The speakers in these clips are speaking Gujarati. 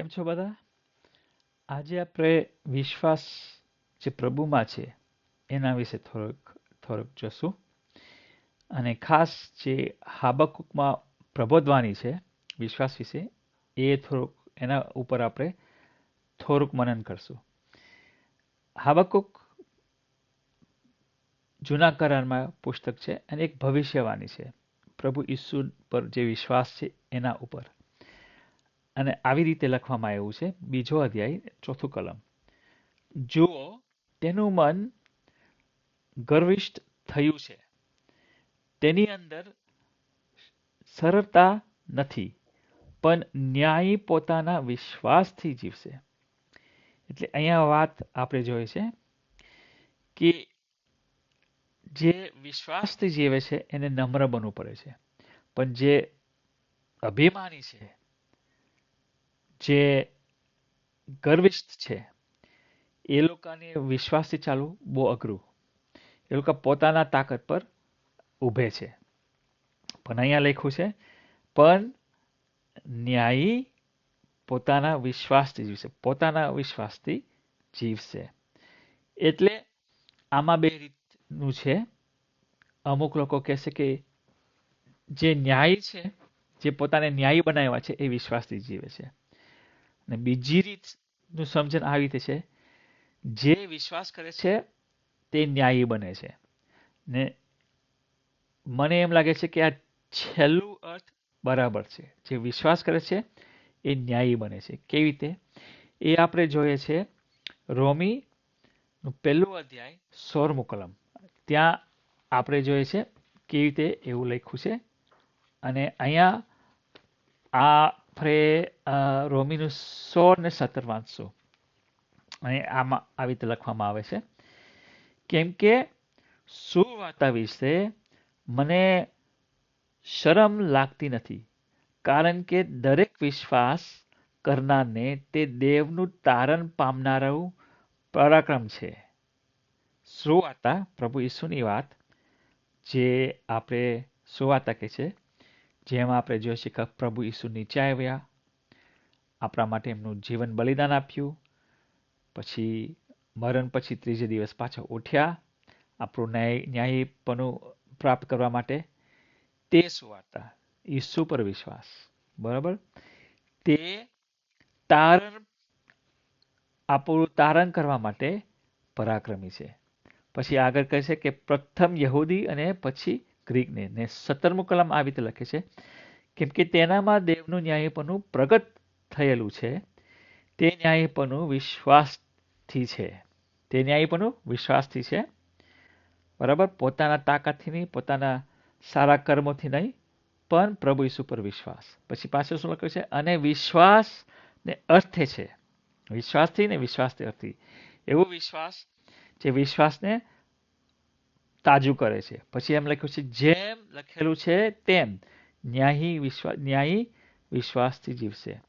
કેમ છો બધા? આજે આપણે વિશ્વાસ જે પ્રભુમાં છે, એના વિશે થોડુંક થોડુંક જોશું. અને ખાસ જે હાબકુકમાં પ્રબોધવાની છે, વિશ્વાસ વિશે, એ થોડુંક, એના ઉપર આપણે થોડુંક મનન કરશું. હાબકુક જૂના કરારમાં પુસ્તક છે અને એક ભવિષ્યવાણી છે. પ્રભુ ઈસુ પર જે વિશ્વાસ છે, એના ઉપર. અને આવી રીતે લખવામાં આવ્યું છે, બીજો અધ્યાય, ચોથું કલમ. જુઓ, તેનું મન ગર્વિષ્ઠ થયું છે. તેની અંદર સરળતા નથી, પણ ન્યાયી પોતાના વિશ્વાસથી જીવશે. એટલે અહીંયા વાત આપણે જોઈએ છે કે જે વિશ્વાસથી જીવે છે, એને નમ્ર બનવું પડે છે. પણ જે અભિમાની છે જે ગર્વિષ્ઠ છે, એ લોકોને વિશ્વાસથી ચાલવું બહુ અઘરું. એ લોકો પોતાના તાકાત પર ઊભે છે. પણ અહીંયા લખ્યું છે, પણ ન્યાયી પોતાના વિશ્વાસથી જીવશે, પોતાના વિશ્વાસથી જીવશે. એટલે આમાં બે રીતનું છે. અમુક લોકો કહેશે કે જે ન્યાયી છે, જે પોતાને ન્યાયી બનાવ્યા છે, એ વિશ્વાસથી જીવે છે. અને બીજી રીતનું સમજણ આવી રીતે છે, જે વિશ્વાસ કરે છે તે ન્યાયી બને છે. ને મને એમ લાગે છે કે આ છેલ્લું અર્થ બરાબર છે. જે વિશ્વાસ કરે છે એ ન્યાયી બને છે. કેવી રીતે? એ આપણે જોઈએ છે રોમી પહેલું અધ્યાય સૌરમુકલમ કલમ. ત્યાં આપણે જોઈએ છે કેવી રીતે એવું લખ્યું છે. અને અહીંયા આ આપણે રોમીનું સો ને સત્તર વાંચશું અને આમાં આવી રીતે લખવામાં આવે છે. કેમ કે સુવાર્તા વિશે મને શરમ લાગતી નથી, કારણ કે દરેક વિશ્વાસ કરનારને તે દેવનું તારણ પામનારું પરાક્રમ છે. સુવાર્તા પ્રભુ ઈસુની વાત, જે આપણે સુવાર્તા કહે છે જેમાં આપણે જોઈએ છીએ કે પ્રભુ ઈસુ નીચે આવ્યા, આપણા માટે એમનું જીવન બલિદાન આપ્યું, પછી મરણ પછી ત્રીજે દિવસ પાછા ઉઠ્યા, આપણું ન્યાય, ન્યાયીપણું પ્રાપ્ત કરવા માટે તે સુવાર્તા, ઈસુ પર વિશ્વાસ. બરાબર? તે તારણ, આપણું તારણ કરવા માટે પરાક્રમી છે. પછી આગળ કહે છે કે પ્રથમ યહૂદી અને પછી ગ્રીકને ને સત્તરમું કલમ આવી રીતે લખે છે, કેમ કે તેનામાં દેવનું ન્યાયપણું પ્રગટ થયેલું છે. તે ન્યાયપણું વિશ્વાસથી છે. તે ન્યાયપણું વિશ્વાસથી છે. બરાબર? પોતાના તાકાતથી નહીં, પોતાના સારા કર્મોથી નહીં, પણ પ્રભુ ઈસુ પર વિશ્વાસ. પછી પાછળ શું લખ્યું છે? અને વિશ્વાસને અર્થે છે. વિશ્વાસથી ને વિશ્વાસથી અર્થી. એવો વિશ્વાસ, જે વિશ્વાસને તાજું કરે છે. પછી એમ લખ્યું છે, જેમ લખેલું છે તેમ ન્યાયી વિશ્વાસ ન્યાયી વિશ્વાસથી જીવશે.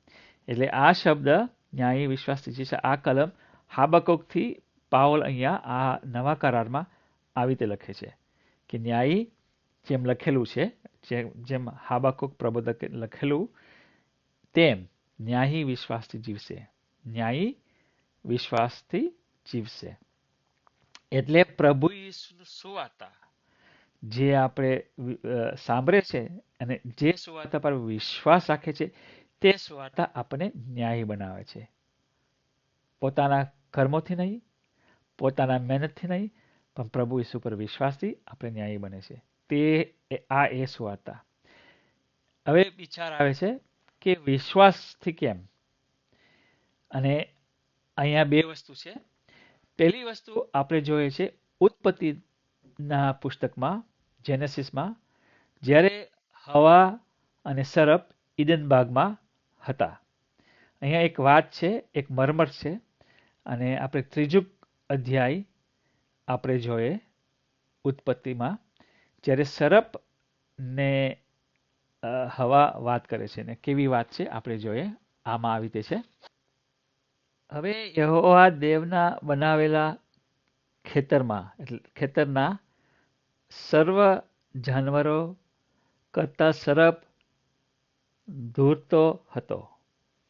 એટલે આ શબ્દ ન્યાયી વિશ્વાસથી જીવશે. આ કલમ હાબકોકથી પાવલ અહીંયા આ નવા કરારમાં આવી રીતે લખે છે કે ન્યાયી જેમ લખેલું છે, જેમ જેમ હાબાકોક પ્રબોધકે લખેલું તેમ ન્યાયી વિશ્વાસથી જીવશે. ન્યાયી વિશ્વાસથી જીવશે. એટલે પ્રભુ ઈસુનું સુવાર્તા, જે આપણે સાંભળે છે અને જે સુવાર્તા પર વિશ્વાસ રાખે છે, તે સુવાર્તા આપણને ન્યાયી બનાવે છે. પોતાના કર્મોથી નહીં, પોતાના મહેનતથી નહીં, પણ પ્રભુ ઈસુ પર વિશ્વાસથી આપણે ન્યાયી બને છે. તે આ એ સુવાર્તા. હવે વિચાર આવે છે કે વિશ્વાસથી કેમ? અને અહીંયા બે વસ્તુ છે. પહેલી વસ્તુ આપણે જોઈએ છે ઉત્પત્તિના પુસ્તકમાં જેનેસિસમાં જ્યારે હવા અને સરપ બાગમાં હતા. અહીંયા એક વાત છે એક મરમર છે અને આપણે ત્રીજું અધ્યાય આપણે જોઈએ ઉત્પત્તિમાં જ્યારે સરપ ને હવા વાત કરે છે. ને કેવી વાત છે આપણે જોઈએ. આમાં આવી રીતે છે. હવે યહોવા દેવના બનાવેલા ખેતરમાં એટલે ખેતરના સર્વ જાનવરો કરતા સરપ ધૂરતો હતો,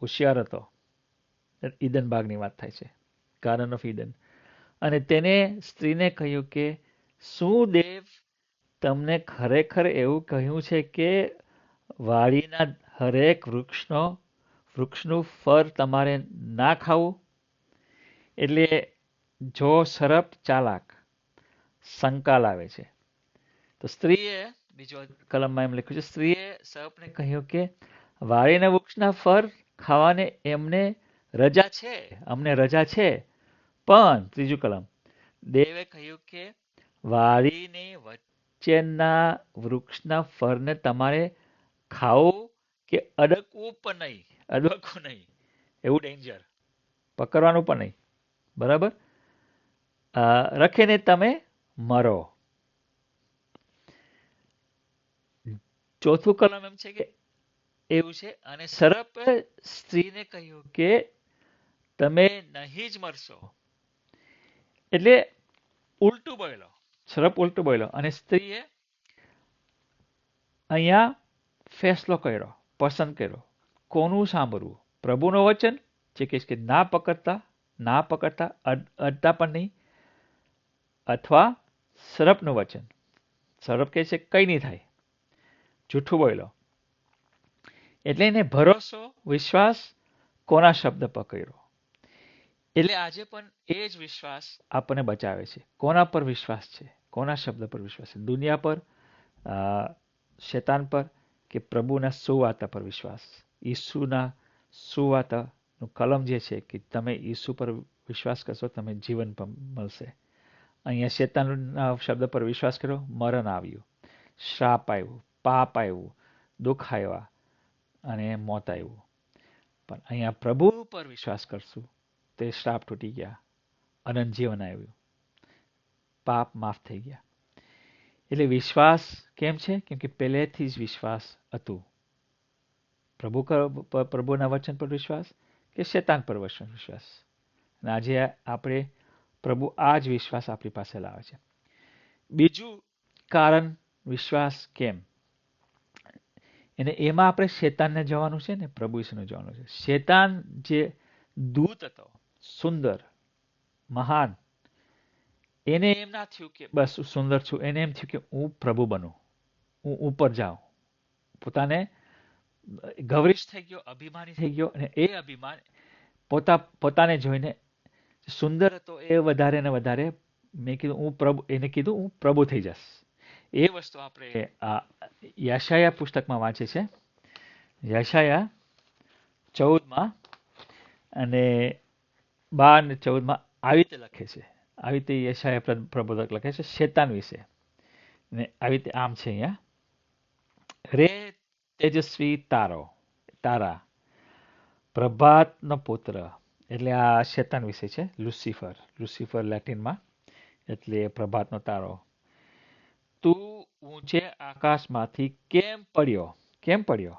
હોશિયાર હતો. ઈદન બાગની વાત થાય છે ગાર્ડન ઓફ ઈડન અને તેને સ્ત્રીને કહ્યું કે, શું દેવ તમને ખરેખર એવું કહ્યું છે કે વાડીના હરેક વૃક્ષનો વૃક્ષનું ફર તમારે ના ખાવું? એટલે જો સરપ ચાલાક શંકા લાવે છે, તો સ્ત્રીએ બીજો કલમમાં એમ લખ્યું છે, સ્ત્રીએ સર્પને કહ્યું કે વાડીના વૃક્ષના ફર ખાવાને એમને રજા છે, અમને રજા છે. પણ ત્રીજું કલમ, દેવે કહ્યું કે વાડીની વચ્ચેના વૃક્ષના ફળને તમારે ખાવું કે અડકવું પણ નહીં. અડકવું નહીં. એવું ડેન્જર પકડવાનું પણ નહીં. બરાબર? રખીને તમે મરો. ચોથું કલમ એમ છે કે એવું છે, અને સરપ સ્ત્રીને કહ્યું કે તમે નહીં જ મરશો. એટલે ઉલટું બોલો સરપ ઉલટું બોલ્યો. અને સ્ત્રીએ અહીંયા ફેસલો કર્યો, પસંદ કર્યો. કોનું સાંભળવું? પ્રભુનું વચન? જે કહીશ કે ના પકડતા ના પકડતા અડતા પણ નહીં. અથવા સરપનું વચન? સરપ કહે છે, કંઈ નહીં થાય. જૂઠું બોલો એટલે એને ભરોસો, વિશ્વાસ કોના શબ્દ પકડ્યો? એટલે આજે પણ એ જ વિશ્વાસ આપણને બચાવે છે. કોના પર વિશ્વાસ છે? કોના શબ્દ પર વિશ્વાસ છે? દુનિયા પર શેતાન પર કે પ્રભુના સુવાતા પર વિશ્વાસ? ઈસુના સુવાતાનું કલમ જે છે કે તમે ઈસુ પર વિશ્વાસ કરશો તમે જીવન મળશે. અહીંયા શેતાનના શબ્દ પર વિશ્વાસ કર્યો, મરણ આવ્યું, શ્રાપ આવ્યું, પાપ આવ્યું, દુઃખ આવ્યા અને મોત આવ્યું. પણ અહીંયા પ્રભુ પર વિશ્વાસ કરશું, તે શ્રાપ તૂટી ગયા, અનંત જીવન આવ્યું, પાપ માફ થઈ ગયા. એટલે વિશ્વાસ કેમ છે? કેમ કે પહેલેથી જ વિશ્વાસ હતું. પ્રભુ પ્રભુના વચન પર વિશ્વાસ કે શેતાન પર વચન વિશ્વાસ? અને આજે આપણે પ્રભુ આ જ વિશ્વાસ આપણી પાસે લાવે છે. બીજું કારણ વિશ્વાસ કેમ? અને એમાં આપણે શેતાનને જવાનું છે ને, પ્રભુ ઈસુને જવાનું છે. શેતાન જે દૂત હતો, સુંદર, મહાન, એને એમ ના થયું કે બસ સુંદર છું, એને એમ થયું કે હું પ્રભુ બનું. હું ઉપર જાઉં. પોતાને ગૌરીશ થઈ ગયો, અભિમાની થઈ ગયો અને એ અભિમાન પોતા, પોતાને જોઈને સુંદર હતો એ વધારે ને વધારે મેં કીધું, હું પ્રભુ, એને કીધું, હું પ્રભુ થઈ જશ એ વસ્તુ આપણે યશાયા પુસ્તકમાં વાંચે છે. યશાયા ચૌદમાં અને બાર ને ચૌદમાં આવી રીતે લખે છે. આવી રીતે યશાયા પ્રબોધક લખે છે. શેતાન વિશે. ને આવી રીતે આમ છે અહીંયા. રે તેજસ્વી તારો, તારા, પ્રભાતનો પુત્ર. એટલે આ શેતાન વિશે છે, લુસિફર લુસિફર લેટિનમાં. એટલે પ્રભાતનો તારો. તું ઊંચે આકાશમાંથી કેમ પડ્યો? કેમ પડ્યો?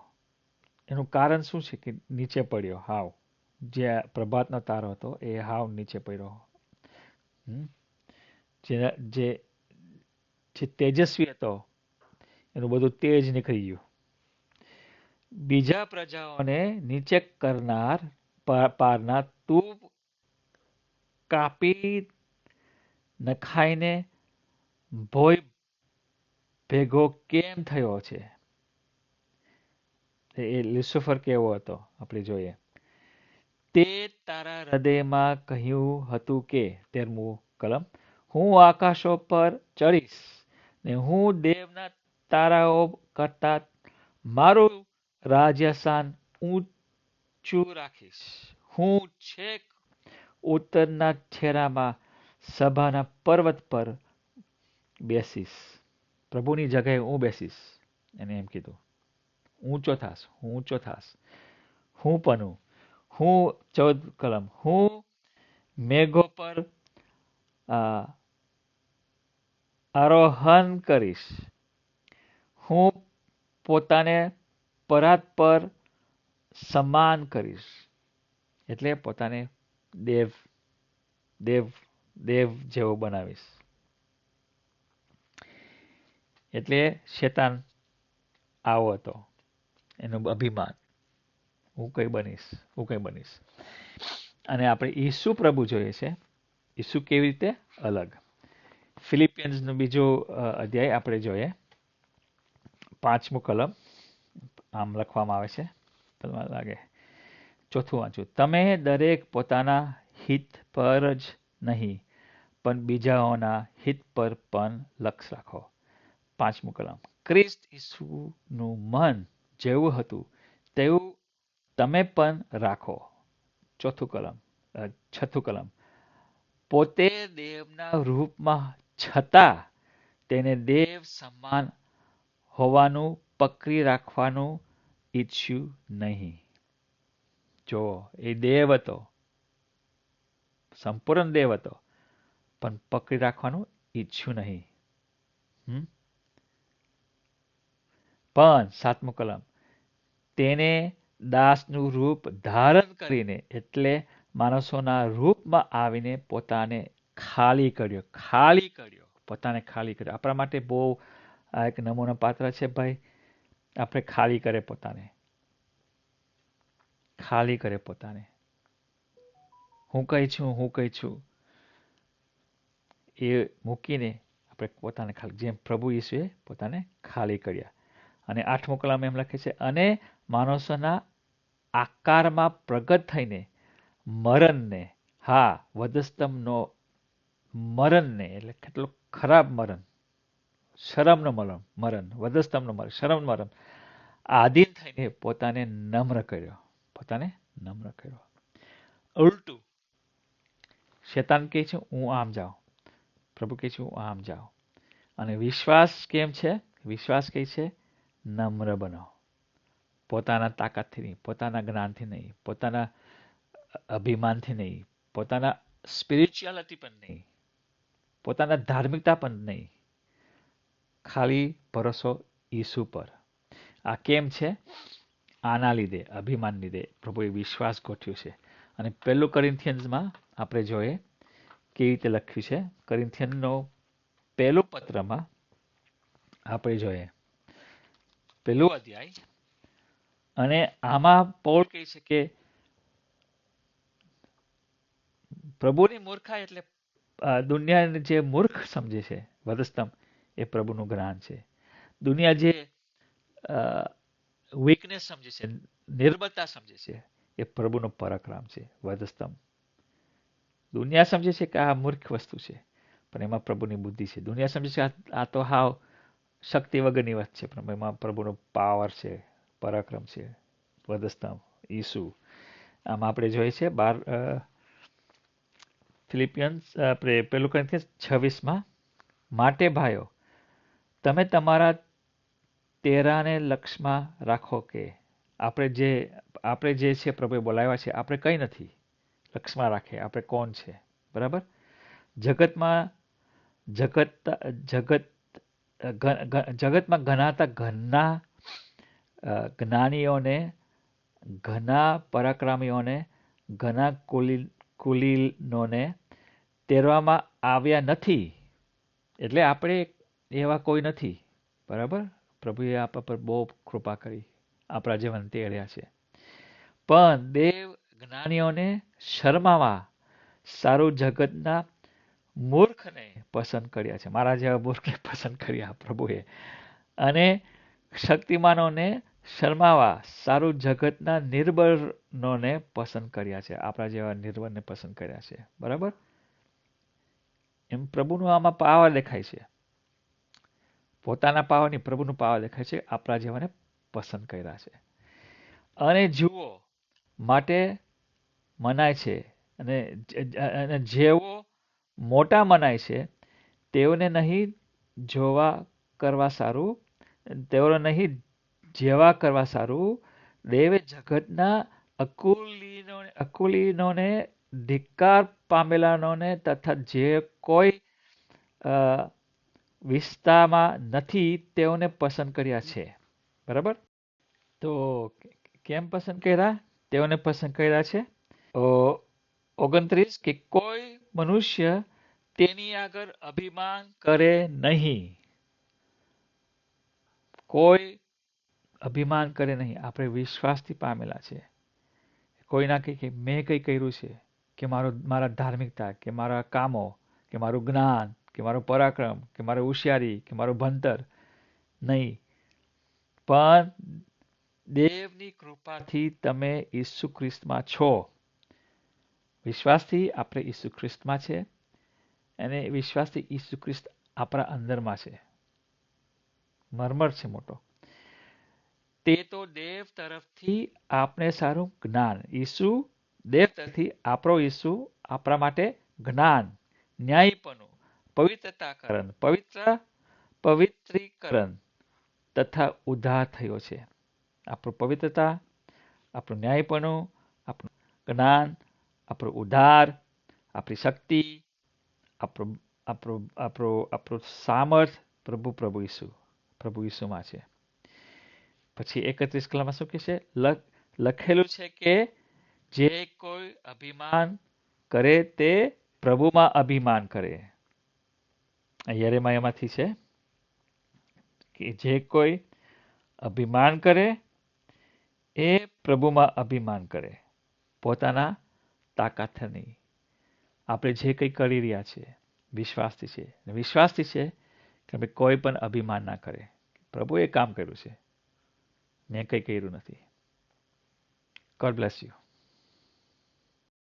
એનું કારણ શું છે કે નીચે પડ્યો? હાવ. જે પ્રભાતનો તારો હતો, એ હાવ નીચે પડ્યો. જે જે તેજસ્વી હતો, એનું બધું તેજ નીકળી ગયું. બીજા પ્રજાઓને નીચે કરનાર પારના તું કાપી નખાઈને ભોય ભેગો કેમ થયો છે? એ લુસફર કેવો હતો? આપણે જોઈએ. તે તારા હૃદયમાં કહ્યું હતું કે, તેરમું કલમ, હું આકાશો પર ચડીશ ને હું દેવના તારાઓ કરતા મારું રાજ્યસાન ઊંચું રાખીશ. હું છેક ઉત્તરના છેરામાં સભાના પર્વત પર બેસીશ. પ્રભુની જગ્યાએ હું બેસીશ. એને એમ કીધું. ઊંચો થાસ હું ઊંચો થાસ હું પનું, હું ચૌદ કલમ, હું મેઘો પર આરોહણ કરીશ. હું પોતાને પરાત પર સમાન કરીશ. એટલે પોતાને દેવ દેવ દેવ જેવો બનાવીશ. એટલે શેતાન આવો હતો. એનું અભિમાન. હું કઈ બનીશ, હું કઈ બનીશ. અને આપણે ઈસુ પ્રભુ જોઈએ છે. ઈસુ કેવી રીતે? અલગ. ફિલિપિયન્સનું બીજો અધ્યાય આપણે જોઈએ. પાંચમું કલમ. આમ લખવામાં આવે છે? લાગે. ચોથું વાંચું. તમે દરેક પોતાના હિત પર જ નહીં, પણ બીજાઓના હિત પર પણ લક્ષ રાખો. પાંચમું કલમ. ક્રિસ્ત ઈસુનું મન જેવું હતું, તેવું તમે પણ રાખો. ચોથું કલમ. છઠ્ઠું કલમ. પોતે દેવના રૂપમાં છતાં તેને દેવ સમાન હોવાનું પકડી રાખવાનું ઈચ્છ્યું નહીં. જો, એ દેવ હતો. સંપૂર્ણ દેવ હતો. પણ પકડી રાખવાનું ઈચ્છ્યું નહીં. પણ સાતમું કલમ, તેને દાસનું રૂપ ધારણ કરીને, એટલે માણસોના રૂપમાં આવીને પોતાને ખાલી કર્યો ખાલી કર્યો, પોતાને ખાલી કર્યો. આપણા માટે બહુ એક નમૂના પાત્ર છે ભાઈ. આપણે ખાલી કરે પોતાને. ખાલી કરે પોતાને. હું કઈ છું, હું કઈ છું? એ મૂકીને આપણે પોતાને ખાલી, જેમ પ્રભુ ઈસુએ પોતાને ખાલી કર્યા. અને આઠમો કલામ એમ લખે છે, અને માણસોના આકારમાં પ્રગટ થઈને મરણને, હા વધસ્તંભનો મરણને, એટલે કેટલો ખરાબ મરણ શરમનો મરણ મરણ વધસ્તંભનો મરણ, શરમ, મરણ. આધીન થઈને પોતાને નમ્ર કર્યો. પોતાને નમ્ર કર્યો. ઉલટું, શેતાન કહે છે, હું આમ જાઉં. પ્રભુ કહે છે, હું આમ જાઉં. અને વિશ્વાસ કેમ છે? વિશ્વાસ કહે છે, નમ્ર બનો. પોતાના તાકાતથી નહીં, પોતાના જ્ઞાનથી નહીં, પોતાના અભિમાનથી નહીં, પોતાના સ્પિરિચ્યુઆલિટી પણ નહીં, પોતાના ધાર્મિકતા પણ નહીં. ખાલી ભરોસો ઈસુ પર. આ કેમ છે? આના લીધે, અભિમાન લીધે પ્રભુએ વિશ્વાસ ગોઠવ્યું છે. અને પહેલું કરિન્થિયન્સમાં આપણે જોઈએ કેવી રીતે લખ્યું છે. કરિન્થિયનનો પહેલું પત્રમાં આપણે જોઈએ. પહેલું અધ્યાય. અને આમાં પૌલ કહે છે કે પ્રભુની મૂર્ખા એટલે દુનિયાને જે મૂર્ખ સમજે છે વધસ્તંભ એ પ્રભુનું જ્ઞાન છે. દુનિયા જે વીકનેસ સમજે છે, નિર્બળતા સમજે છે, એ પ્રભુનો પરાક્રમ છે, વધસ્તંભ. દુનિયા સમજે છે કે આ મૂર્ખ વસ્તુ છે, પણ એમાં પ્રભુની બુદ્ધિ છે. દુનિયા સમજે છે આ તો હાવ શક્તિ વગરની વાત છે, પણ એમાં પ્રભુનો પાવર છે, પરાક્રમ છે, વધસ્તંભ, ઈસુ. આમાં આપણે જોઈએ છે બાર ફિલિપિયન્સ, આપણે પેલું કંઈ છવ્વીસમાં, માટે ભાઈઓ તમે તમારા તેરાને લક્ષમાં રાખો કે આપણે જે આપણે જે છે પ્રભુએ બોલાવ્યા છે, આપણે કંઈ નથી. લક્ષમાં રાખે, આપણે કોણ છે? બરાબર? જગતમાં, જગત જગત જગતમાં ગણાતા ઘના જ્ઞાનીઓને ઘણા પરાક્રમીઓને ઘણા કુલી, કુલીનોને તેરવામાં આવ્યા નથી. એટલે આપણે એવા કોઈ નથી. બરાબર? પ્રભુએ આપણા પર બહુ કૃપા કરી. આપણા જીવન તેડ્યા છે. પણ દેવ જ્ઞાનીઓને શરમાવા સારું જગતના મૂર્ખને પસંદ કર્યા છે. મારા જેવા મૂર્ખને પસંદ કર્યા પ્રભુએ. અને શક્તિમાનોને શરમાવા સારું જગતના નિર્બળનોને પસંદ કર્યા છે. આપણા જેવા નિર્બળને પસંદ કર્યા છે. બરાબર? એમ પ્રભુનું આમાં પાવર દેખાય છે. પોતાના પાવાની પ્રભુનું પાવર દેખાય છે, આપણા જેવાને પસંદ કર્યા છે. અને જુઓ, માટે મનાય છે અને જેઓ મોટા મનાય છે, તેઓને નહીં જોવા કરવા સારું, તેઓને નહીં જેવા કરવા સારું, દેવે જગતના અકુલીનો, અકુલીનોને, ધિક્કાર પામેલાનોને તથા જે કોઈ વિસ્તારમાં નથી તેઓને પસંદ કર્યા છે. બરાબર? તો કેમ પસંદ કર્યા? તેઓને પસંદ કર્યા છે? ઓગણત્રીસ કે કોઈ મનુષ્ય તેની આગળ અભિમાન કરે નહીં. કોઈ અભિમાન કરે નહીં. આપણે વિશ્વાસથી પામેલા છે. કોઈ ના કહે કે મેં કંઈ કર્યું છે? કે મારો, મારા ધાર્મિકતા, કે મારા કામો, કે મારું જ્ઞાન કે મારો પરાક્રમ, કે મારી હોશિયારી, કે મારું ભણતર. નહીં. પણ દેવની કૃપાથી તમે ઈસુ ખ્રિસ્તમાં છો. વિશ્વાસથી આપણે ઈસુ ખ્રિસ્તમાં છે અને વિશ્વાસથી ઈસુ ખ્રિસ્ત આપણા અંદરમાં છે. મરમર છે મોટો. તે તો દેવ તરફથી આપણે સારું જ્ઞાન. ઈસુ દેવ તરફથી આપણો ઈસુ આપણા માટે જ્ઞાન, ન્યાયપણું. પવિત્રતાકરણ, પવિત્ર, પવિત્રીકરણ તથા ઉદ્ધાર થયો છે. આપણું પવિત્રતા, આપણું ન્યાયપણું, આપણું જ્ઞાન, આપણું ઉદ્ધાર આપણી શક્તિ, આપણું આપણું આપણું આપણું સામર્થ પ્રભુ પ્રભુ ઈસુ, પ્રભુ ઈસુમાં છે. પછી એકત્રીસ કલામાં શું કહે છે લખેલું છે કે જે કોઈ અભિમાન કરે તે પ્રભુમાં અભિમાન કરે. યરેમાયામાંથી છે, કે જે કોઈ અભિમાન કરે, એ પ્રભુમાં અભિમાન કરે. પોતાના તાકાત નહીં આપણે જે કંઈ કરી રહ્યા છીએ, વિશ્વાસથી છે. વિશ્વાસથી છે કે અમે કોઈ પણ અભિમાન ના કરે. પ્રભુએ કામ કર્યું છે. મેં કંઈ કર્યું નથી. God bless you